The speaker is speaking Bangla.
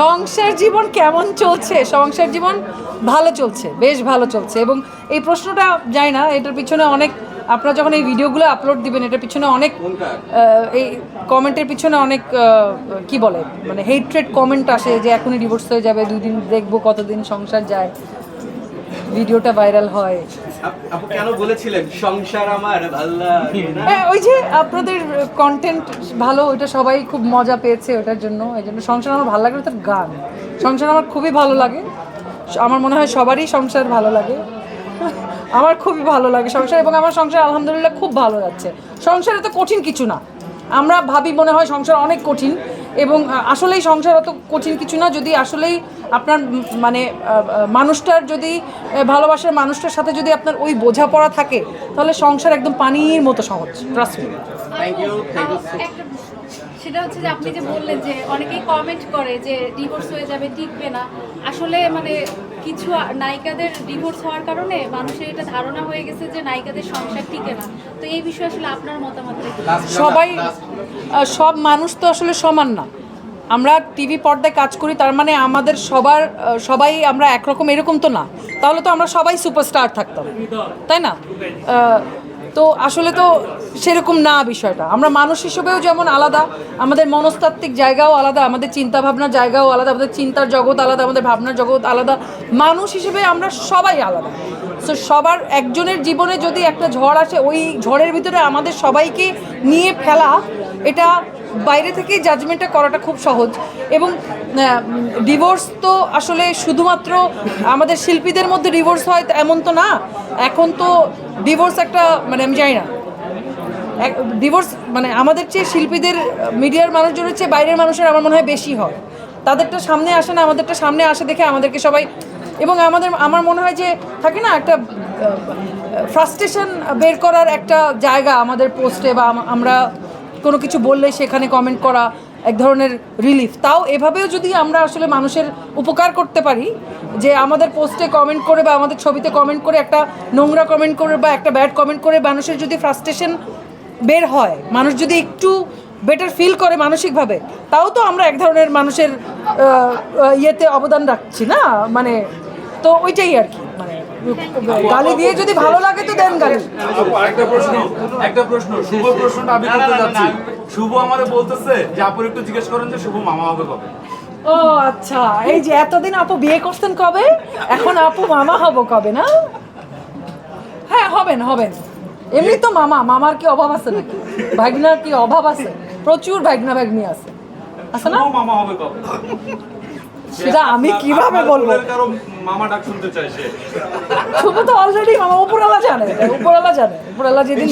সংসার জীবন কেমন চলছে? সংসার জীবন ভালো চলছে বেশ ভালো চলছে। এবং এই প্রশ্নটা যাই না এটার পিছনে অনেক আপনারা যখন এই ভিডিওগুলো আপলোড দিবেন এটার পিছনে অনেক এই কমেন্টের পিছনে অনেক কি বলে মানে হেট্রেড কমেন্ট আসে যে এখনই ডিভোর্স হয়ে যাবে দুই দিন দেখব কতদিন সংসার যায়। ভিডিওটা ভাইরাল হয়। আপু কেন বলেছিলেন সংসার আমার হ্যাঁ ওই যে আপনাদের কন্টেন্ট ভালো ওইটা সবাই খুব মজা পেয়েছে ওটার জন্য। এই জন্য সংসার আমার ভালো লাগে ওটার গান। সংসার আমার খুবই ভালো লাগে। আমার মনে হয় সবারই সংসার ভালো লাগে। আমার খুবই ভালো লাগে সংসার এবং আমার সংসার আলহামদুলিল্লাহ খুব ভালো যাচ্ছে। সংসার এত কঠিন কিছু না। আমরা ভাবি মনে হয় সংসার অনেক কঠিন। এবং আসলেই সংসার অত কঠিন কিছু না যদি আসলেই আপনার মানে মানুষটার যদি ভালোবাসার মানুষটার সাথে যদি আপনার ওই বোঝাপড়া থাকে তাহলে সংসার একদম পানির মতো সহজ ট্রাস্ট মি। সেটা হচ্ছে যে আপনি যে বললেন যে অনেকেই কমেন্ট করে যে ডিভোর্স হয়ে যাবে টিকবে না আসলে মানে কিছু নায়িকাদের ডিভোর্স হওয়ার কারণে মানুষের এটা ধারণা হয়ে গেছে যে নায়িকাদের সংসার টিকে না। তো এই বিষয়ে আসলে আপনার মতামত সবাই সব মানুষ তো আসলে সমান না। আমরা টিভি পর্দায় কাজ করি তার মানে আমাদের সবার সবাই আমরা একরকম এরকম তো না। তাহলে তো আমরা সবাই সুপারস্টার থাকতাম। তাই না? তো আসলে তো সেরকম না বিষয়টা। আমরা মানুষ হিসেবেও যেমন আলাদা, আমাদের মনস্তাত্ত্বিক জায়গাও আলাদা, আমাদের চিন্তা ভাবনার জায়গাও আলাদা, আমাদের চিন্তার জগৎ আলাদা, আমাদের ভাবনার জগৎ আলাদা। মানুষ হিসেবে আমরা সবাই আলাদা। তো সবার একজনের জীবনে যদি একটা ঝড় আসে, ওই ঝড়ের ভিতরে আমাদের সবাইকে নিয়ে ফেলা, এটা বাইরে থেকে জাজমেন্টটা করাটা খুব সহজ। এবং ডিভোর্স তো আসলে শুধুমাত্র আমাদের শিল্পীদের মধ্যে ডিভোর্স হয় এমন তো না। এখন তো ডিভোর্স একটা মানে আমি জানি না। ডিভোর্স মানে আমাদের চেয়ে শিল্পীদের, মিডিয়ার মানুষজনের চেয়ে বাইরের মানুষের আমার মনে হয় বেশি হয়। তাদেরটা সামনে আসে না, আমাদেরটা সামনে আসে দেখে আমাদেরকে সবাই, এবং আমাদের, আমার মনে হয় যে থাকে না একটা ফ্রাস্ট্রেশন বের করার একটা জায়গা আমাদের পোস্টে বা আমরা কোনো কিছু বললে সেখানে কমেন্ট করা এক ধরনের রিলিফ তাও এভাবেও যদি আমরা আসলে মানুষের উপকার করতে পারি, যে আমাদের পোস্টে কমেন্ট করে বা আমাদের ছবিতে কমেন্ট করে একটা নোংরা কমেন্ট করে বা একটা ব্যাড কমেন্ট করে মানুষের যদি ফ্রাস্ট্রেশন বের হয়, মানুষ যদি একটু বেটার ফিল করে মানসিকভাবে, তাও তো আমরা এক ধরনের মানুষের ইয়েতে অবদান রাখছি না? মানে তো ওইটাই আর কি মানে গালি দিয়ে যদি ভালো লাগে তো দেন গালি। আরেকটা প্রশ্ন একটা প্রশ্ন শুভ প্রশ্নটা আমি করতে যাচ্ছি। শুভ আমারে বলতেছে যে আপু একটু জিজ্ঞেস করেন যে শুভ মামা হবে কবে? ও আচ্ছা এই যে এতদিন আপু বিয়ে করছেন কবে? এখন আপু মামা হব কবে না? হ্যাঁ হবেন হবেন। এমনি তো মামা মামার কি অভাব আছে নাকি? ভাগনার কি অভাব আছে? প্রচুর ভাগনা ভাগ্নি আছে। আছে না? মামা হবে কবে? সেটা আমি কীভাবে বলব? মামা ডাক শুনতে চাইছে শুধু তো অলরেডি মামা উপরালা জানে উপরালা জানে উপরালা যেদিন